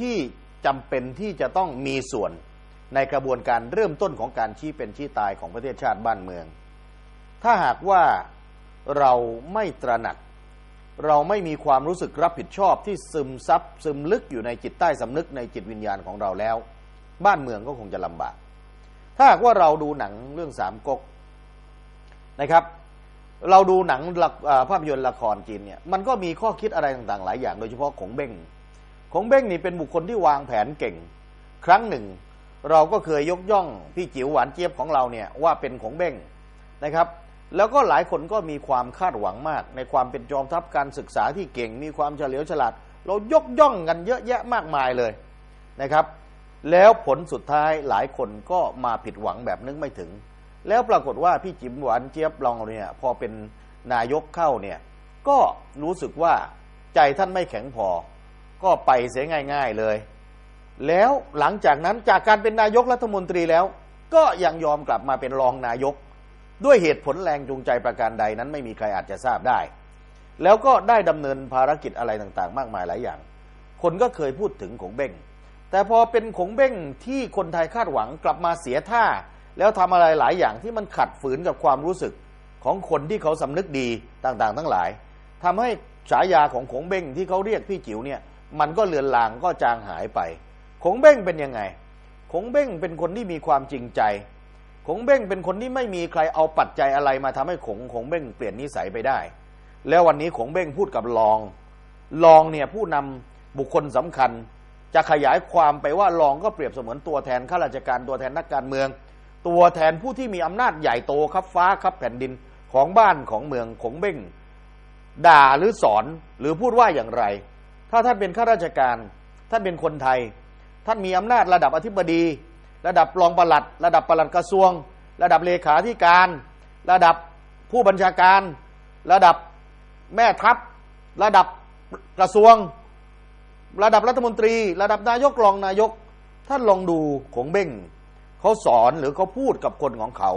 ที่จำเป็นที่จะต้องมีส่วนในกระบวนการเริ่มต้นของการชี้เป็นชี้ตายของประเทศชาติบ้านเมือง ถ้าหากว่าเราไม่ตระหนัก เราไม่มีความรู้สึกรับผิดชอบที่ซึมซับซึมลึกอยู่ในจิตใต้สำนึกในจิตวิญญาณของเราแล้ว บ้านเมืองก็คงจะลำบาก ถ้าหากว่าเราดูหนังเรื่องสามก๊กนะครับ เราดูหนังภาพยนตร์ละครจีนเนี่ยมันก็มีข้อคิดอะไรต่างๆ หลายอย่าง โดยเฉพาะของเบ้ง ของเบ้งนี่เป็นบุคคลที่วางแผนเก่ง ครั้งหนึ่ง เราก็เคยยกย่องพี่จิ๋วหวานเจี๊ยบของเราเนี่ยว่าเป็นของเบ้งนะครับ แล้วก็หลายคนก็มีความคาดหวังมาก ในความเป็นจอมทัพการศึกษาที่เก่ง มีความเฉลียวฉลาด เรายกย่องกันเยอะแยะมากมายเลยนะครับ แล้วผลสุดท้ายหลายคนก็มาผิดหวังแบบนึกไม่ถึง แล้วปรากฏว่าพี่จิ๋มหวานเจี๊ยบลองเนี่ยพอเป็นนายกเข้าเนี่ยก็รู้สึกว่าใจท่านไม่แข็งพอ ก็ไปเสียง่าย ๆเลย แล้วหลังจากนั้นจากการเป็นนายกรัฐมนตรีแล้ว ก็ยังยอมกลับมาเป็นรองนายก ด้วยเหตุผลแรงจูงใจประการใดนั้นไม่มีใครอาจจะทราบได้ แล้วก็ได้ดำเนินภารกิจอะไรต่างๆ มากมายหลายอย่าง คนก็เคยพูดถึงขงเบ้งแต่พอเป็นขงเบ้งที่คนไทยคาดหวังกลับมาเสียท่า แล้วทำอะไรหลายอย่างที่มันขัดฝืนกับความรู้สึกของคนที่เขาสำนึกดีต่างๆ ทั้งหลายทำให้ฉายาของขงเบ้งที่เขาเรียกพี่จิ๋วเนี่ย มันก็เลือนลางก็จางหายไปขงเบ้งเป็นยังไงขงเบ้งเป็นคนที่มีความจริงใจขงเบ้งเป็นคนที่ไม่มีใครเอาปัจจัยอะไรมาทำให้ขงขงเบ้งเปลี่ยนนิสัยไปได้ แล้ววันนี้ขงเบ้งพูดกับลอง ลองเนี่ยผู้นำบุคคลสำคัญ จะขยายความไปว่าลองก็เปรียบเสมือนตัวแทนข้าราชการตัวแทนนักการเมือง ตัวแทนผู้ที่มีอำนาจใหญ่โตครับฟ้าครับแผ่นดินของบ้านของเมืองขงเบ้งด่าหรือสอนหรือพูดว่าอย่างไร ถ้าท่านเป็นข้าราชการ ท่านเป็นคนไทย ท่านมีอำนาจระดับอธิบดี ระดับรองปลัด ระดับปลัดกระทรวง ระดับเลขาธิการ ระดับผู้บัญชาการ ระดับแม่ทัพ ระดับกระทรวง ระดับรัฐมนตรี ระดับนายกรองนายก ท่านลองดูของเบ้งเขาสอนหรือเขาพูดกับคนของเขา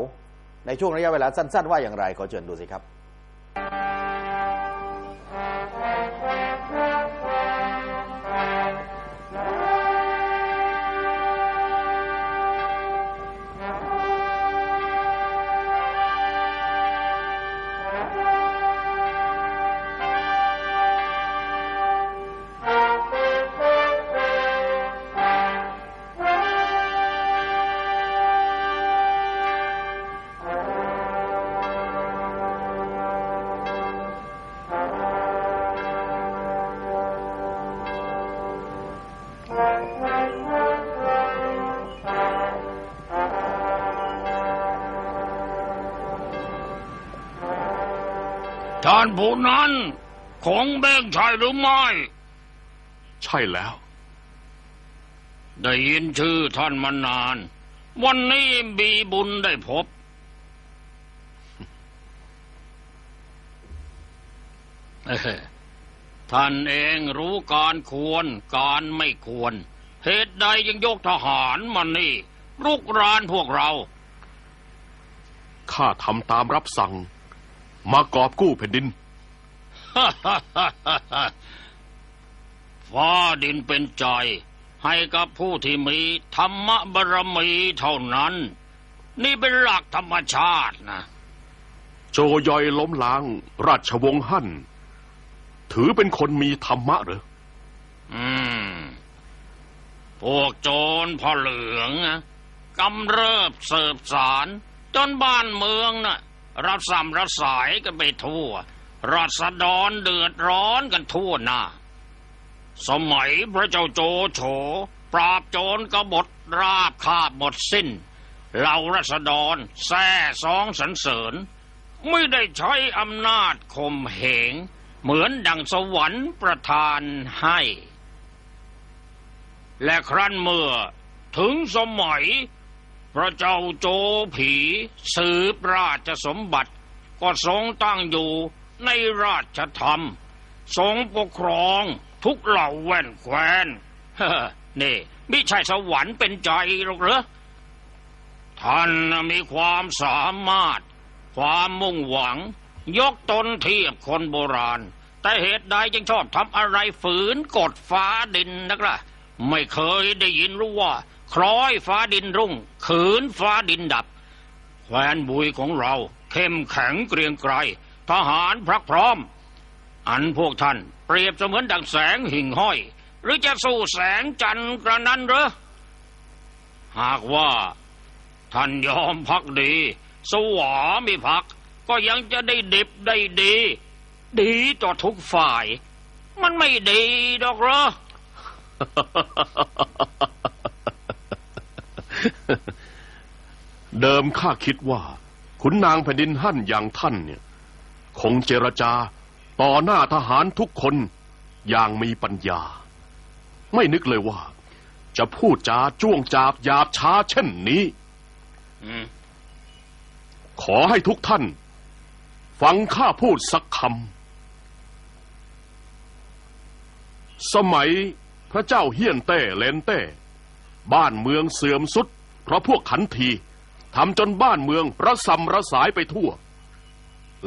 ในช่วงระยะเวลาสั้น ๆ ว่าอย่างไรขอเชิญดูสิครับ ผู้นั้นของเบ้งใช่หรือไม่ ใช่แล้ว ได้ยินชื่อท่านมานาน วันนี้มีบุญได้พบเอ้อท่านเองรู้การควรการไม่ควร เหตุใดยังยกทหารมานี่รุกรานพวกเรา ข้าทำตามรับสั่ง มากอบกู้แผ่นดิน ฟ้าดินเป็นใจ ให้กับผู้ที่มีธรรมบารมีเท่านั้น นี่เป็นหลักธรรมชาตินะ โจยอยล้มล้าง ราชวงศ์ฮั่น ถือเป็นคนมีธรรมะเหรออืม พวกโจรพ่อเหลืองนะกำเริบเสิบสาร จนบ้านเมืองน่ะรัดซ้ำรัดสายกันไปทั่ว รัษฎรเดือดร้อนกันทั่วหน้า สมัยพระเจ้าโจโฉปราบโจรกบฏราบคาบหมดสิ้น เหล่ารัษฎรแซ่สองสรรเสริญ ไม่ได้ใช้อำนาจข่มเหง เหมือนดังสวรรค์ประทานให้ และครั้นเมื่อถึงสมัยพระเจ้าโจผีสืบราชสมบัติ ก็ทรงตั้งอยู่ ในราชธรรมทรงปกครองทุกเหล่าแว่นแควนเฮ้นี่ม่ใช่สวรรค์เป็นใจหรอกเหรอท่านมีความสามารถ ความมุ่งหวัง ยกตนเทียบคนโบราณ แต่เหตุใดจึงชอบทำอะไรฝืนกฎฟ้าดินนักล่ะ ไม่เคยได้ยินรู้ว่า คล้อยฟ้าดินรุ่ง ขืนฟ้าดินดับแคว้นบุยของเรา เข้มแข็งเกรียงไกร ทหารพรักพร้อม อันพวกท่านเปรียบเสมือนดังแสงหิ่งห้อย หรือจะสู้แสงจันทร์กระนั้นหรือหากว่าท่านยอมพักดี สวามิพัก ก็ยังจะได้ดิบได้ดี ดีต่อทุกฝ่าย มันไม่ดีดอกเหรอเดิมข้าคิดว่า ขุนนางแผ่นดินหั่นอย่างท่านเนี่ย คงเจรจา ต่อหน้าทหารทุกคนอย่างมีปัญญา ไม่นึกเลยว่า จะพูดจาจ้วงจาบหยาบช้าเช่นนี้อืมขอให้ทุกท่าน ฟังข้าพูดสักคำ สมัยพระเจ้าเฮียนเต้เลนเต้ บ้านเมืองเสื่อมสุด เพราะพวกขันทีทำจนบ้านเมืองระสำระสายไปทั่ว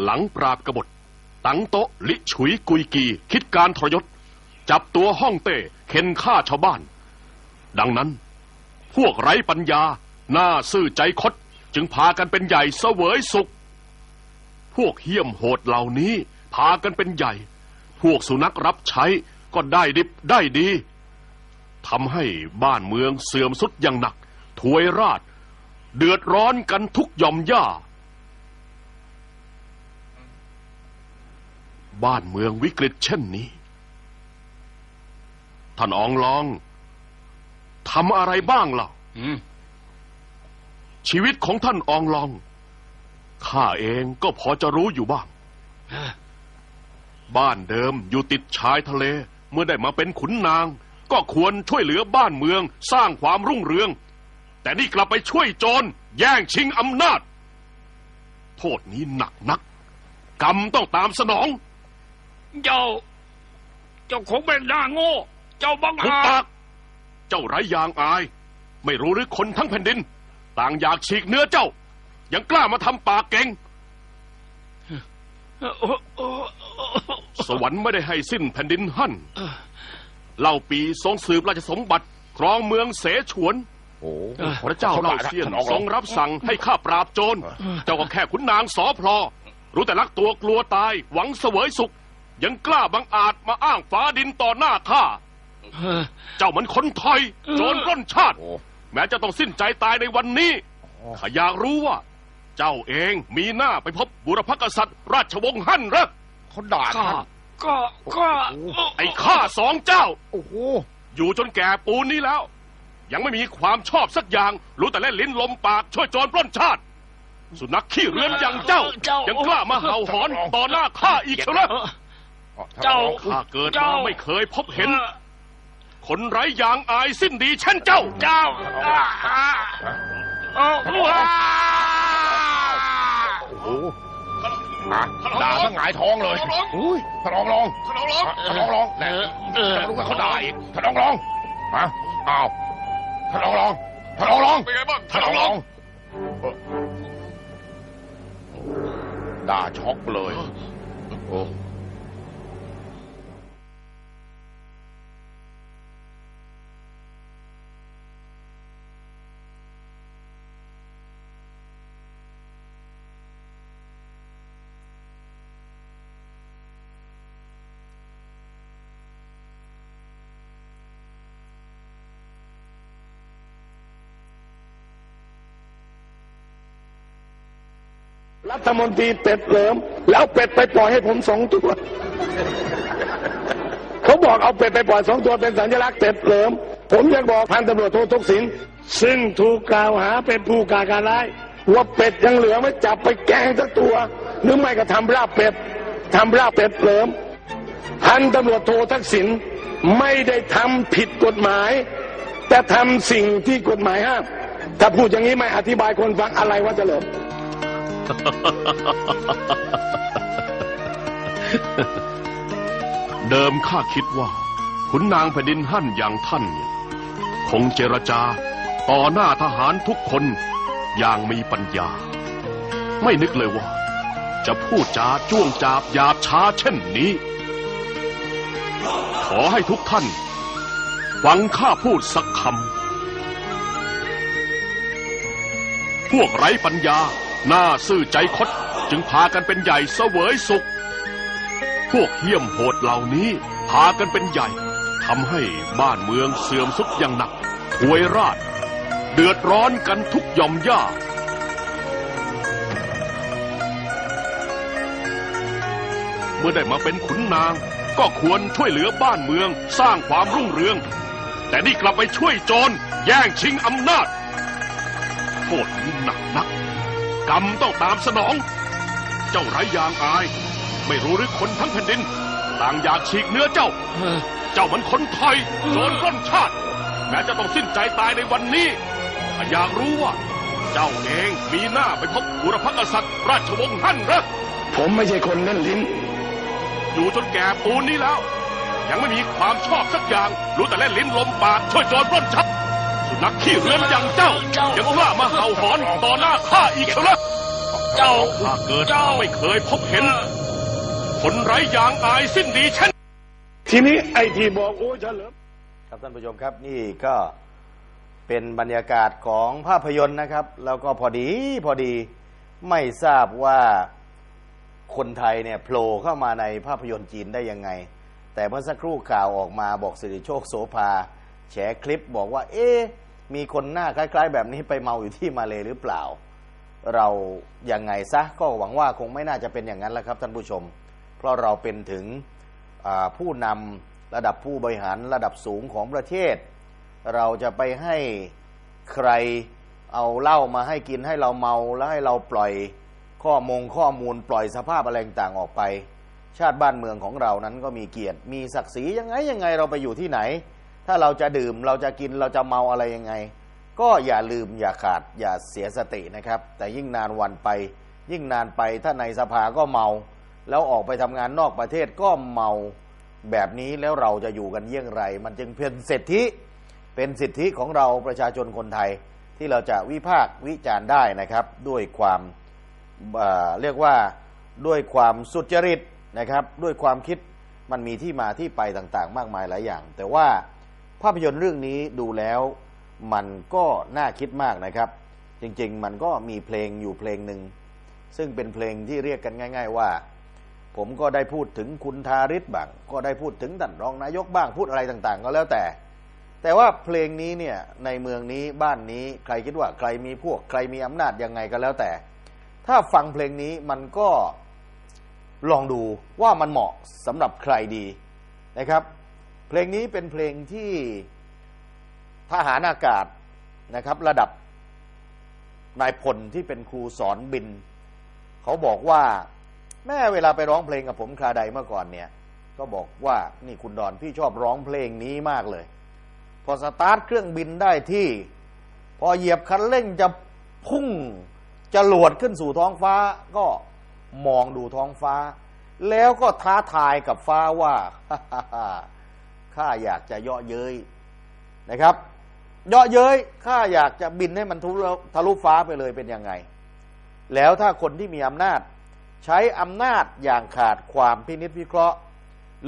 หลังปราบกบฏ ตังโตะลิฉุยกุยกี คิดการทรยศ จับตัวห้องเต้เข็นฆ่าชาวบ้าน ดังนั้น พวกไร้ปัญญา หน้าซื่อใจคด จึงพากันเป็นใหญ่เสวยสุข พวกเหี้ยมโหดเหล่านี้ พากันเป็นใหญ่ พวกสุนัขรับใช้ก็ได้ดิบได้ดีทำให้บ้านเมืองเสื่อมสุดอย่างหนัก ถวยราช เดือดร้อนกันทุกย่อมย่า บ้านเมืองวิกฤตเช่นนี้ ท่านอองลองทำอะไรบ้างล่ะอืมชีวิตของท่านอองลองข้าเองก็พอจะรู้อยู่บ้าง บ้านเดิมอยู่ติดชายทะเล เมื่อได้มาเป็นขุนนาง ก็ควรช่วยเหลือบ้านเมือง สร้างความรุ่งเรือง แต่นี่กลับไปช่วยโจรแย่งชิงอำนาจ โทษนี้หนักนัก กรรมต้องตามสนอง เจ้า เจ้าคงเป็นหน้าโง่ เจ้าบังทุกอาปาจกเจ้าไร้ยางอาย ไม่รู้หรือคนทั้งแผ่นดิน ต่างอยากฉีกเนื้อเจ้า ยังกล้ามาทำปากเก่งสวรรค์ไม่ได้ให้สิ้นแผ่นดินหั่นเล่าปีทรงสืบราชสมบัติ ครองเมืองเสฉวน โอ้พระเจ้าเล่าเซียนทรงรับสั่งให้ข้าปราบโจร เจ้าก็แค่ขุนนางสอพลอรู้แต่รักตัวกลัวตายหวังเสวยสุข ยังกล้าบังอาจมาอ้างฟ้าดินต่อหน้าข้า เจ้ามันคนไทย โจรปล้นชาติโอ้แม้จะต้องสิ้นใจตายในวันนี้ข้าอยากรู้ว่า เจ้าเองมีหน้าไปพบบุรพกษัตริย์ราชวงศ์ฮั่นเหรอเขาด่าก็ท่านก็ก็ไอ้ข้าสองเจ้า โอ้โหอยู่จนแก่ปูนนี้แล้ว ยังไม่มีความชอบสักอย่าง รู้แต่เล่นลิ้นลมปากช่วยโจรปล้นชาติ สุนัขขี้เรือนอย่างเจ้า ยังกล้ามาเห่าหอนต่อหน้าข้าอีกเชียว นะเจ้าข้าเกิดเจ้ามาไม่เคยพบเห็น คนไร้ยางอายสิ้นดีเช่นเจ้า เจ้าอ่าอ่าโอ้ว้าโอ้โหอะด่าทั้งหงายท้องเลยอุ้ยท่านรองรองท่านรองรองท่านรองรองแน่จะมารู้ว่าเขาด่าอีกท่านรองรองฮะอ้าวท่านรองรองท่านรองรองเป็นไงบ้างท่านรองรองเออด่าช็อกเลยโอ้ รัฐมนตรีเป็ดเหลิมแล้วเป็ดไปปล่อยให้ผมสองตัว เขาบอกเอาเป็ดไปปล่อยสองตัวเป็นสัญลักษณ์เป็ดเหลิม ผมยังบอกพันตำรวจโททุกสินซึ่งถูกกล่าวหาเป็นผู้ก่าการร้ายว่าเป็ดยังเหลือไม่จับไปแกงสักตัว หรือไม่ก็ทำลาบเป็ดทำลาบเป็ดเหลิมพันตำรวจโททักษิณไม่ได้ทำผิดกฎหมาย แต่ทำสิ่งที่กฎหมายห้ามถ้าพูดอย่างนี้ไม่อธิบายคนฟังอะไรว่าจะเหลิม เดิมข้าคิดว่า ขุนนางแผ่นดินหั่นอย่างท่านเนี่ยคงเจรจาต่อหน้าทหารทุกคนอย่างมีปัญญา ไม่นึกเลยว่า จะพูดจาจ้วงจาบหยาบช้าเช่นนี้ ขอให้ทุกท่านฟังข้าพูดสักคำ พวกไร้ปัญญา หน้าซื่อใจคดจึงพากันเป็นใหญ่เสวยสุข พวกเหี้ยมโหดเหล่านี้พากันเป็นใหญ่ทำให้บ้านเมืองเสื่อมสุดอย่างหนักถวยราดเดือดร้อนกันทุกย่อมย่าเมื่อได้มาเป็นขุนนาง ก็ควรช่วยเหลือบ้านเมืองสร้างความรุ่งเรือง แต่นี่กลับไปช่วยโจรแย่งชิงอำนาจโทษนี้หนักนั กกรรมต้องตามสนอง เจ้าไร้ยางอาย ไม่รู้หรือคนทั้งแผ่นดิน ต่างอยากฉีกเนื้อเจ้า เจ้ามันคนไทยโจรปล้นชาติ แม้จะต้องสิ้นใจตายในวันนี้ถ้าอยากรู้ว่า เจ้าเองมีหน้าไปพบบุรพกษัตริย์ ราชวงศ์ฮั่นเหรอผมไม่ใช่คนเล่นลิ้น อยู่จนแก่ปูนนี้แล้ว ยังไม่มีความชอบสักอย่าง รู้แต่เล่นลิ้นลมปากช่วยโจรปล้นชัดสุนัขขี้เรือนอย่างเจ้า ยังกล้ามาเห่าหอนต่อหน้าข้าอีกเชียวนะ เจ้าข้าเกิดมาไม่เคยพบเห็น คนไร้ยางอายสิ้นดีเช่นทีนี้ไอ้ที่บอกโอ้ยเฉลิมครับท่านผู้ชมครับนี่ก็เป็นบรรยากาศของภาพยนตร์นะครับ แล้วก็พอดีพอดีไม่ทราบว่าคนไทยเนี่ยโผล่เข้ามาในภาพยนตร์จีนได้ยังไง แต่เมื่อสักครู่ข่าวออกมาบอกสิริโชคโสภาแฉคลิปบอกว่า เอ๊ะมีคนหน้าคล้าย ๆ แบบนี้ไปเมาอยู่ที่มาเลหรือเปล่า เรายังไงซะก็หวังว่าคงไม่น่าจะเป็นอย่างนั้นแหละครับท่านผู้ชม เพราะเราเป็นถึงผู้นำระดับผู้บริหารระดับสูงของประเทศ เราจะไปให้ใครเอาเหล้ามาให้กินให้เราเมาแล้วให้เราปล่อยข้อมงข้อมูลปล่อยสภาพอะไรต่างออกไป ชาติบ้านเมืองของเรานั้นก็มีเกียรติ มีศักดิ์ศรียังไงยังไงเราไปอยู่ที่ไหน ถ้าเราจะดื่มเราจะกินเราจะเมาอะไรยังไง ก็อย่าลืมอย่าขาดอย่าเสียสตินะครับ แต่ยิ่งนานวันไป ยิ่งนานไปถ้าในสภาก็เมา แล้วออกไปทำงานนอกประเทศก็เมาแบบนี้แล้วเราจะอยู่กันเยี่ยงไร มันจึงเป็นสิทธิเป็นสิทธิของเราประชาชนคนไทยที่เราจะวิพากษ์วิจารณ์ได้นะครับ ด้วยความเอ่อเรียกว่าด้วยความสุจริตนะครับ ด้วยความคิดมันมีที่มาที่ไปต่างๆ มากมายหลายอย่าง แต่ว่าภาพยนตร์เรื่องนี้ดูแล้ว มันก็น่าคิดมากนะครับ จริงๆ มันก็มีเพลงอยู่เพลงหนึ่ง ซึ่งเป็นเพลงที่เรียกกันง่าย ๆ ว่า ผมก็ได้พูดถึงคุณทาริศบ้าง ก็ได้พูดถึงท่านรองนายกบ้างพูดอะไรต่าง ๆ ก็แล้วแต่ แต่ว่าเพลงนี้เนี่ยในเมืองนี้บ้านนี้ใครคิดว่าใครมีพวก ใครมีอำนาจยังไงก็แล้วแต่ ถ้าฟังเพลงนี้มันก็ลองดูว่ามันเหมาะสำหรับใครดีนะครับ เพลงนี้เป็นเพลงที่ ทหารอากาศนะครับ ระดับนายพลที่เป็นครูสอนบิน เขาบอกว่า แม่เวลาไปร้องเพลงกับผมคราใดเมื่อก่อนเนี่ย ก็บอกว่านี่คุณดอนพี่ชอบร้องเพลงนี้มากเลย พอสตาร์ทเครื่องบินได้ที่ พอเหยียบคันเร่งจะพุ่งจะหลวดขึ้นสู่ท้องฟ้า ก็มองดูท้องฟ้า แล้วก็ท้าทายกับฟ้าว่าข้าอยากจะเยาะเย้ยนะครับ เยาะเย้ยข้าอยากจะบินให้มันทะลุทะลุฟ้าไปเลยเป็นยังไง แล้วถ้าคนที่มีอำนาจ ใช้อำนาจอย่างขาดความพินิจวิเคราะห์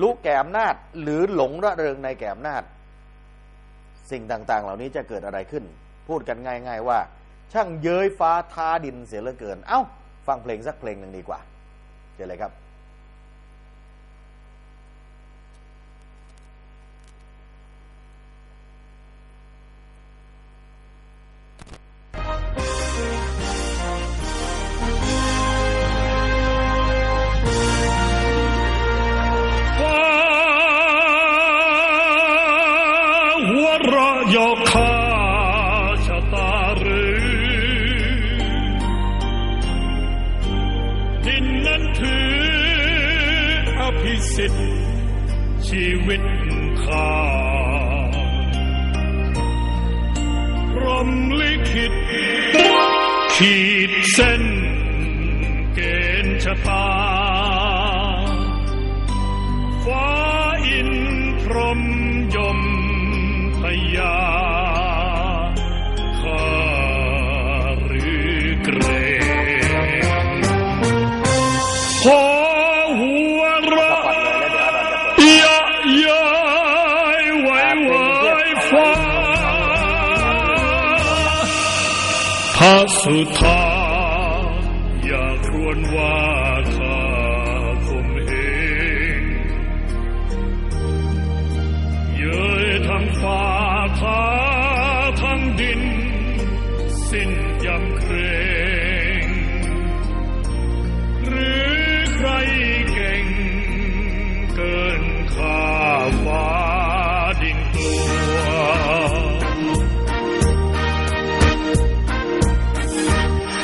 รู้แก่อำนาจ หรือหลงระเริงในแก่อำนาจ สิ่งต่าง ๆ เหล่านี้จะเกิดอะไรขึ้น พูดกันง่าย ๆ ว่า ช่างเย้ยฟ้าท้าดินเสียเหลือเกิน เอ้า ฟังเพลงสักเพลงหนึ่งดีกว่าเจอเลยครับ สิทธิ์ชีวิตข้าพรมลิขิตขีดเส้น สุธาอย่าครวญว่าข้าคมเหงเย้ยทั้งฝ่าท้า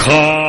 ข้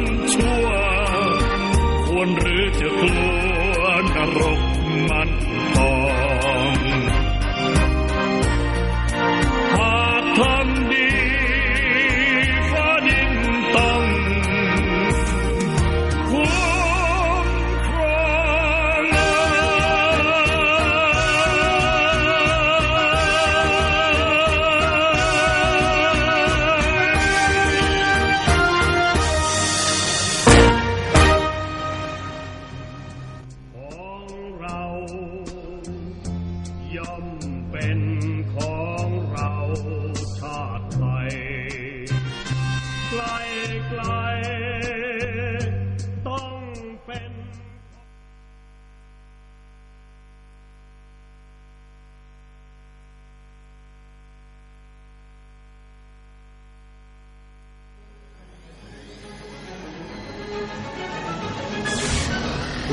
ำชั่ว ควรหรือจะกลัวนรกมันตอ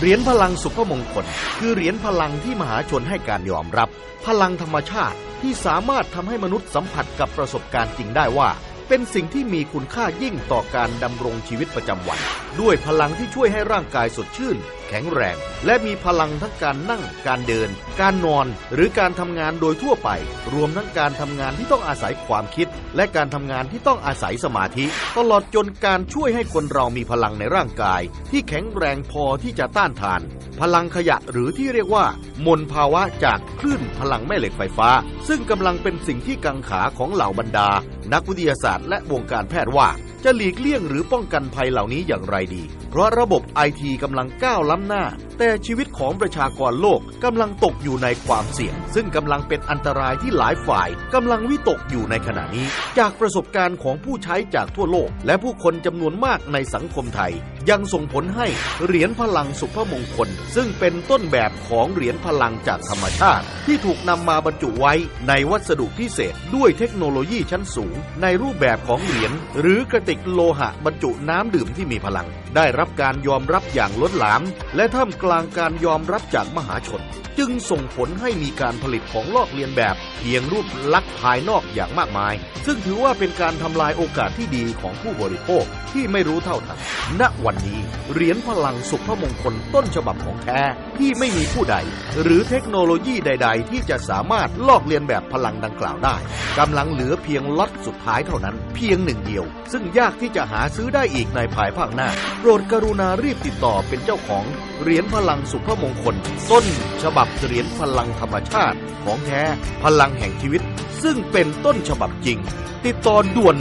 เหรียญพลังสุภมงคล คือเหรียญพลังที่มหาชนให้การยอมรับ พลังธรรมชาติที่สามารถทำให้มนุษย์สัมผัสกับประสบการณ์จริงได้ว่า เป็นสิ่งที่มีคุณค่ายิ่งต่อการดำรงชีวิตประจำวัน ด้วยพลังที่ช่วยให้ร่างกายสดชื่น แข็งแรง และมีพลังทั้งการนั่ง การเดิน การนอน หรือการทำงานโดยทั่วไป รวมทั้งการทำงานที่ต้องอาศัยความคิด และการทำงานที่ต้องอาศัยสมาธิ ตลอดจนการช่วยให้คนเรามีพลังในร่างกาย ที่แข็งแรงพอที่จะต้านทาน พลังขยะหรือที่เรียกว่า มลภาวะจากคลื่นพลังแม่เหล็กไฟฟ้า ซึ่งกำลังเป็นสิ่งที่กังขาของเหล่าบรรดา นักวิทยาศาสตร์และวงการแพทย์ว่าจะหลีกเลี่ยงหรือป้องกันภัยเหล่านี้อย่างไรดี เพราะระบบไอทีกำลังก้าวล้ำหน้า แต่ชีวิตของประชากรโลกกำลังตกอยู่ในความเสี่ยง ซึ่งกำลังเป็นอันตรายที่หลายฝ่ายกำลังวิตกอยู่ในขณะนี้ จากประสบการณ์ของผู้ใช้จากทั่วโลก และผู้คนจำนวนมากในสังคมไทย ยังส่งผลให้เหรียญพลังสุภมงคล ซึ่งเป็นต้นแบบของเหรียญพลังจากธรรมชาติ ที่ถูกนำมาบรรจุไว้ในวัสดุพิเศษ ด้วยเทคโนโลยีชั้นสูง ในรูปแบบของเหรียญหรือกระติกโลหะบรรจุน้ำดื่มที่มีพลัง ได้รับการยอมรับอย่างล้นหลาม และท่ามกลางการยอมรับจากมหาชน จึงส่งผลให้มีการผลิตของลอกเลียนแบบ เพียงรูปลักษณ์ภายนอกอย่างมากมาย ซึ่งถือว่าเป็นการทำลายโอกาสที่ดีของผู้บริโภคที่ไม่รู้เท่าทัน ณ วันนี้เหรียญพลังสุภมงคลต้นฉบับของแท้ที่ไม่มีผู้ใด หรือเทคโนโลยีใด ๆ ที่จะสามารถลอกเลียนแบบพลังดังกล่าวได้กำลังเหลือเพียงล็อตสุดท้ายเท่านั้น เพียงหนึ่งเดียว ซึ่งยากที่จะหาซื้อได้อีกในภายภาคหน้า โปรดกรุณารีบติดต่อเป็นเจ้าของเหรียญพลังสุภมงคล ต้นฉบับเหรียญพลังธรรมชาติของแท้พลังแห่งชีวิต ซึ่งเป็นต้นฉบับจริง ติดต่อด่วน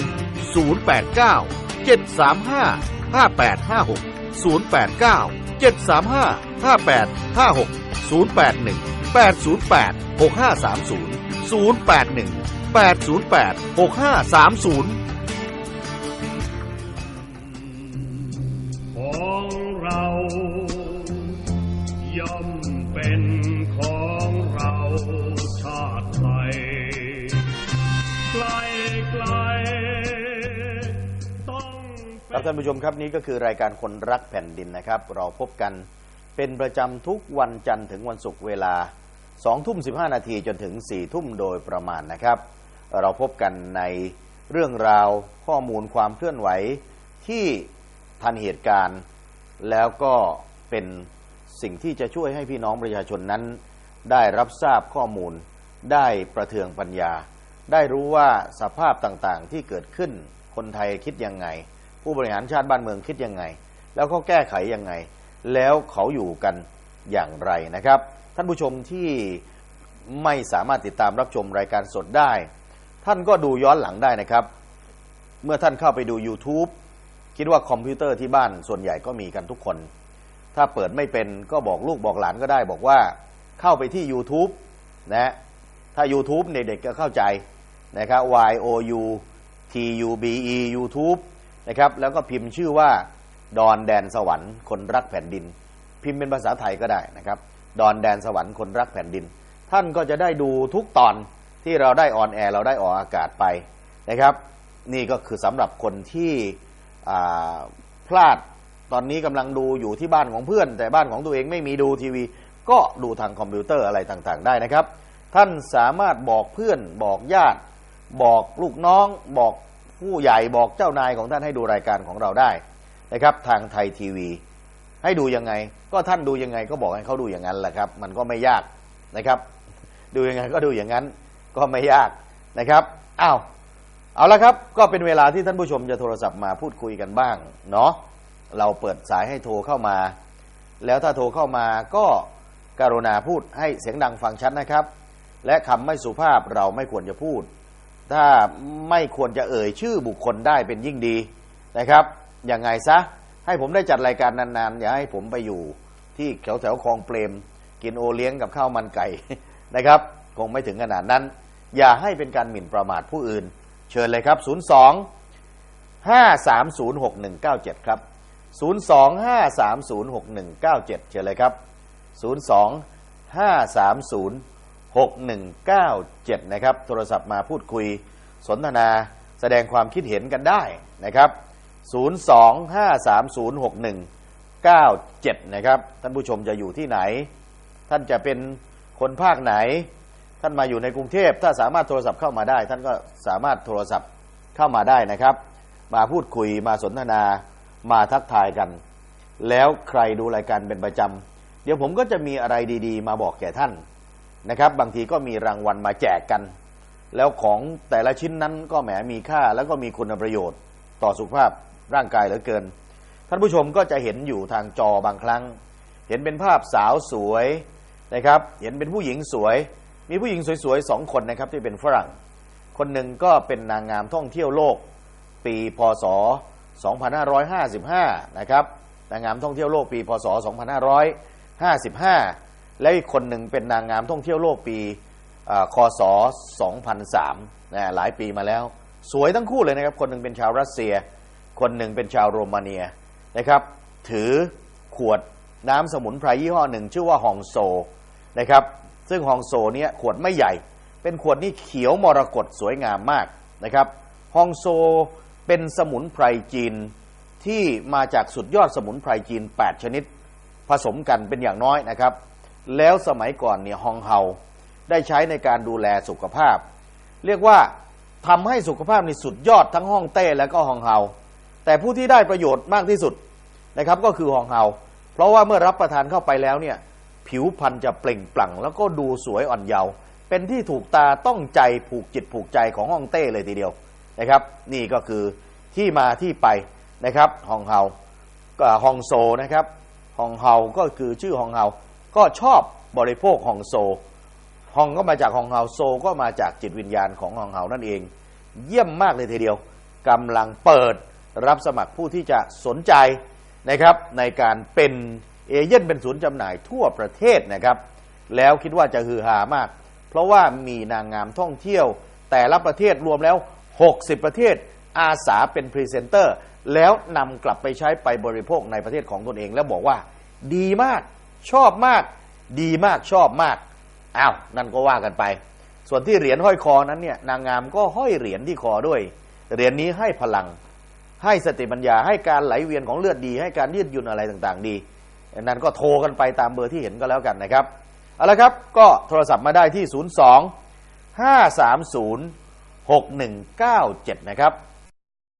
089 735 5856 089 735 5856 081 808 6530 081 808 6530 ท่านผู้ชมครับนี่ก็คือรายการคนรักแผ่นดินนะครับ เราพบกันเป็นประจำทุกวันจันทร์ถึงวันศุกร์เวลา2ทุ่ม15 นาทีจนถึง 4 ทุ่มโดยประมาณนะครับ เราพบกันในเรื่องราวข้อมูลความเคลื่อนไหวที่ทันเหตุการณ์ แล้วก็เป็นสิ่งที่จะช่วยให้พี่น้องประชาชนนั้น ได้รับทราบข้อมูล ได้ประเทืองปัญญา ได้รู้ว่าสภาพต่างๆที่เกิดขึ้นคนไทยคิดยังไง ผู้บริหารชาติบ้านเมืองคิดยังไง แล้วเขาแก้ไขยังไง แล้วเขาอยู่กันอย่างไรนะครับ ท่านผู้ชมที่ไม่สามารถติดตามรับชมรายการสดได้ ท่านก็ดูย้อนหลังได้นะครับ เมื่อท่านเข้าไปดู YouTube คิดว่าคอมพิวเตอร์ที่บ้านส่วนใหญ่ก็มีกันทุกคน ถ้าเปิดไม่เป็นก็บอกลูกบอกหลานก็ได้ บอกว่าเข้าไปที่ YouTube นะถ้า YouTube เนี่ยเด็กก็เข้าใจนะครับ Y O U T U B E YouTube นะครับ แล้วก็พิมพ์ชื่อว่าดอนแดนสวรรค์คนรักแผ่นดิน พิมพ์เป็นภาษาไทยก็ได้นะครับ ดอนแดนสวรรค์คนรักแผ่นดิน ท่านก็จะได้ดูทุกตอนที่เราได้ออนแอร์เราได้ออกอากาศไปนะครับ นี่ก็คือสำหรับคนที่พลาดตอนนี้กำลังดูอยู่ที่บ้านของเพื่อน แต่บ้านของตัวเองไม่มีดูทีวี ก็ดูทางคอมพิวเตอร์อะไรต่างๆ ได้นะครับ ท่านสามารถบอกเพื่อนบอกญาติ บอกลูกน้อง บอก ผู้ใหญ่บอกเจ้านายของท่านให้ดูรายการของเราได้นะครับ ทางไทยทีวี ให้ดูยังไง ก็ท่านดูยังไงก็บอกให้เขาดูอย่างนั้นแหละครับ มันก็ไม่ยากนะครับ ดูยังไงก็ดูอย่างนั้น ก็ไม่ยากนะครับอ้าวเอาละครับ ก็เป็นเวลาที่ท่านผู้ชมจะโทรศัพท์มาพูดคุยกันบ้างเนาะเราเปิดสายให้โทรเข้ามา แล้วถ้าโทรเข้ามาก็กรุณาพูดให้เสียงดังฟังชัดนะครับ และคำไม่สุภาพเราไม่ควรจะพูด ถ้าไม่ควรจะเอ่ยชื่อบุคคลได้เป็นยิ่งดีนะครับยังไงซะให้ผมได้จัดรายการนานๆ อย่าให้ผมไปอยู่ที่แถวแถวๆคลองเปรม กินโอเลี้ยงกับข้าวมันไก่นะครับ คงไม่ถึงขนาดนั้น อย่าให้เป็นการหมิ่นประมาทผู้อื่น เชิญเลยครับ 02 5306197 ครับ 02 5306197 เชิญเลยครับ 02 530 6197 นะครับ โทรศัพท์มาพูดคุยสนทนาแสดงความคิดเห็นกันได้นะครับ 025306197 นะครับ ท่านผู้ชมจะอยู่ที่ไหน ท่านจะเป็นคนภาคไหน ท่านมาอยู่ในกรุงเทพ ถ้าสามารถโทรศัพท์เข้ามาได้ ท่านก็สามารถโทรศัพท์เข้ามาได้นะครับ มาพูดคุยมาสนทนามาทักทายกัน แล้วใครดูรายการเป็นประจำเดี๋ยวผมก็จะมีอะไรดี ๆ มาบอกแก่ท่าน นะครับ บางทีก็มีรางวัลมาแจกกัน แล้วของแต่ละชิ้นนั้นก็แหมมีค่าแล้วก็มีคุณประโยชน์ต่อสุขภาพร่างกายเหลือเกิน ท่านผู้ชมก็จะเห็นอยู่ทางจอบางครั้ง เห็นเป็นภาพสาวสวยนะครับ เห็นเป็นผู้หญิงสวย มีผู้หญิงสวยๆสองคนนะครับที่เป็นฝรั่ง คนหนึ่งก็เป็นนางงามท่องเที่ยวโลก ปีพศ 2555 นะครับนางงามท่องเที่ยวโลกปีพศ 2555 และอีกคนหนึ่งเป็นนางงามท่องเที่ยวโลกปีเอ่อคศ 2003นะหลายปีมาแล้ว สวยทั้งคู่เลยนะครับ คนหนึ่งเป็นชาวรัสเซีย คนหนึ่งเป็นชาวโรมาเนียนะครับ ถือขวดน้ำสมุนไพรยี่ห้อหนึ่ง ชื่อว่าฮองโซนะครับ ซึ่งฮองโซเนี่ยขวดไม่ใหญ่ เป็นขวดนี่เขียวมรกตสวยงามมากนะครับฮองโซเป็นสมุนไพรจีนที่มาจากสุดยอดสมุนไพรจีน 8 ชนิด ผสมกันเป็นอย่างน้อยนะครับ แล้วสมัยก่อนเนี่ยฮองเฮาได้ใช้ในการดูแลสุขภาพ เรียกว่าทำให้สุขภาพในสุดยอดทั้งห้องเต้และก็ฮองเฮาแต่ผู้ที่ได้ประโยชน์มากที่สุดนะครับก็คือฮองเฮาเพราะว่าเมื่อรับประทานเข้าไปแล้วเนี่ยผิวพรรณจะเปล่งปลั่ง แล้วก็ดูสวยอ่อนเยาว์เป็นที่ถูกตาต้องใจผูกจิตผูกใจของฮ่องเต้เลยทีเดียวนะครับ นี่ก็คือที่มาที่ไปนะครับฮองเฮาก็ฮองโซนะครับฮองเฮาก็คือชื่อฮองเฮา ก็ชอบบริโภคฮองโซฮองก็มาจากฮองเฮาโซก็มาจากจิตวิญญาณของฮองเฮานั่นเอง เยี่ยมมากเลยทีเดียวกำลังเปิดรับสมัครผู้ที่จะสนใจนะครับ ในการเป็นเอเย่นเป็นศูนย์จำหน่ายทั่วประเทศนะครับ แล้วคิดว่าจะฮือฮามาก เพราะว่ามีนางงามท่องเที่ยว แต่ละประเทศรวมแล้ว 60 ประเทศอาสาเป็นพรีเซนเตอร์ แล้วนำกลับไปใช้ไปบริโภคในประเทศของตนเอง แล้วบอกว่าดีมาก ชอบมากดีมากชอบมากอ้าวนั่นก็ว่ากันไป ส่วนที่เหรียญห้อยคอนั้นเนี่ยนางงามก็ห้อยเหรียญที่คอด้วย เหรียญนี้ให้พลัง ให้สติปัญญาให้การไหลเวียนของเลือดดี ให้การยืดหยุ่นอะไรต่างๆ ดีดังนั้นก็โทรกันไปตามเบอร์ที่เห็นก็แล้วกันนะครับเอาละครับก็โทรศัพท์มาได้ที่ 02 530 6197 นะครับ